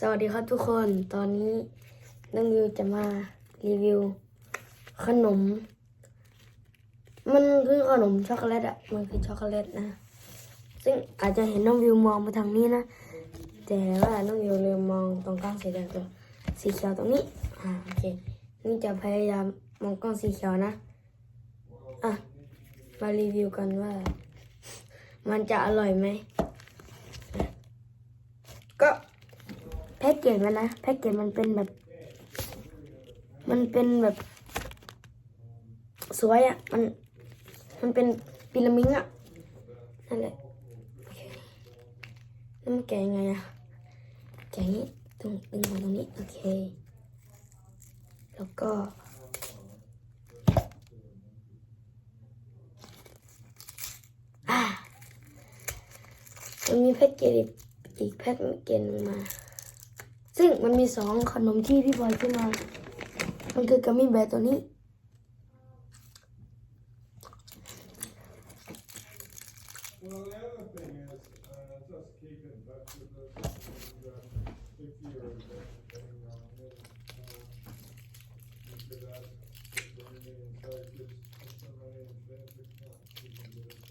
สวัสดีครับทุกคน ตอนนี้น้องวิวจะมารีวิว ขนม มันคือขนมช็อกโกแลตอะมันคือช็อกโกแลตนะ ซึ่งอาจจะเห็นน้องวิวมองไปทางนี้นะ แต่ว่าน้องวิวลืมมองตรงกลางสีแดงตัวสีเขียวตรงนี้ อ่าโอเค นี่จะพยายามมองกล้องสีเขียวนะ อะ มารีวิวกันว่า มันจะอร่อยไหม ก็แพ็กเกจมันนะแพ็กเกจมันเป็นแบบ มันเป็นแบบ สวยอะ่ะ มัน มันเป็นพีระมิดอะ่ะนั่นแหละแล้วมันแกะยังไงอะแกะอย่างนี้ตรงดึงมาตรงนี้โอเค แล้วก็อ่ามันมีแพ็กเกจอีกแพ็กเกจหนึ่งมา ซึ่งมันมีสองขนมที่พี่บอยขึ้นมา มันคือกัมมี่แบร์ตัวนี้ Well,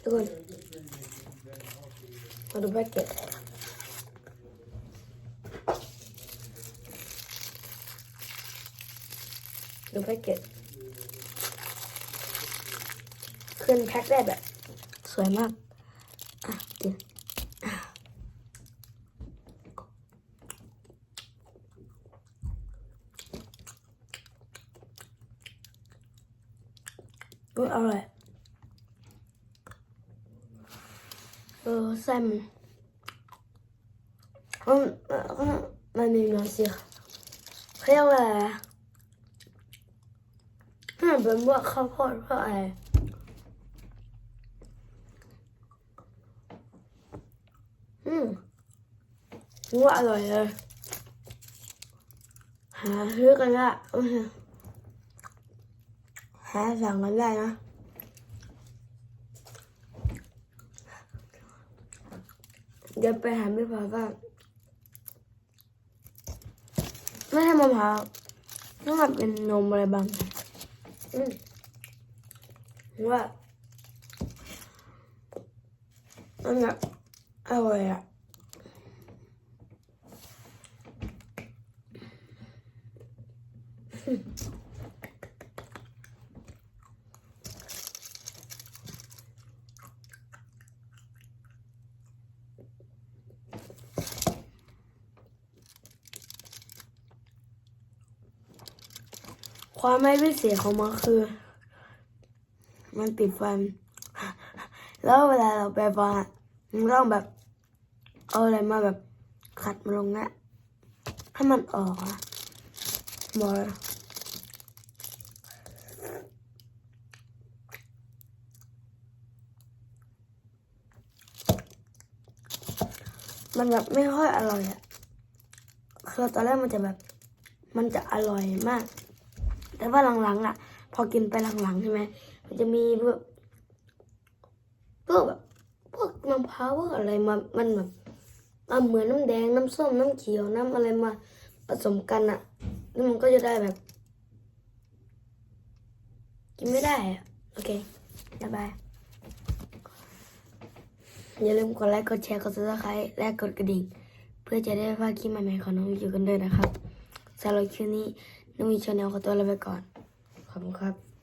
ทุกคนมาดูแพ็กเกจดูแพ็กเกจขึ้นแพ็คได้แบบ สวยมาก อะกินอะ อุ๊ยอร่อยเออไส้มันมันมันมันมีน้ำสีเขาเรียกว่าอะไรน่าเป็นพวกข้าวโพดพวกอะไรอืมว่าอร่อยเลยหาซื้อกันได้อื้อ หาสั่งกันได้นะเดี๋ยวไปหาพี่พาวว่าไม่ใช่มะพร้าวน่าจะเป็นนมอะไรบางอย่างอืมว่าอันนั้อร่อยอะ ความไม่พิเศษของมันคือ มันติดฟัน แล้วเวลาเราไปฟันมันต้องแบบ เอาอะไรมาแบบขัดมันลงนะให้มันออกอะบอลยมันแบบไม่ค่อยอร่อยอะคือตอนแรกมันจะแบบ มันจะอร่อยมาก แต่ว่าหลังๆอะ พอกินไปหลังๆใช่ไหมมันจะมีพวกพวกแบบพวกมะพร้าวพวกอะไรมา มันแบบมาเหมือนน้ำแดงน้ำส้มน้ำเขียวน้ำอะไรมาผสมกันอะแล้วมันก็จะได้แบบ กินไม่ได้อะโอเคบ๊ายบายอย่าลืมกดไลค์กดแชร์กดซับสไครต์และกดกระดิ่ง เพื่อจะได้พลาดคลิปใหม่ๆของน้องวิวกันด้วยนะครับสำหรับคลิปนี้ น้องมีชาแนลขอตัวลาไปก่อน ขอบคุณครับ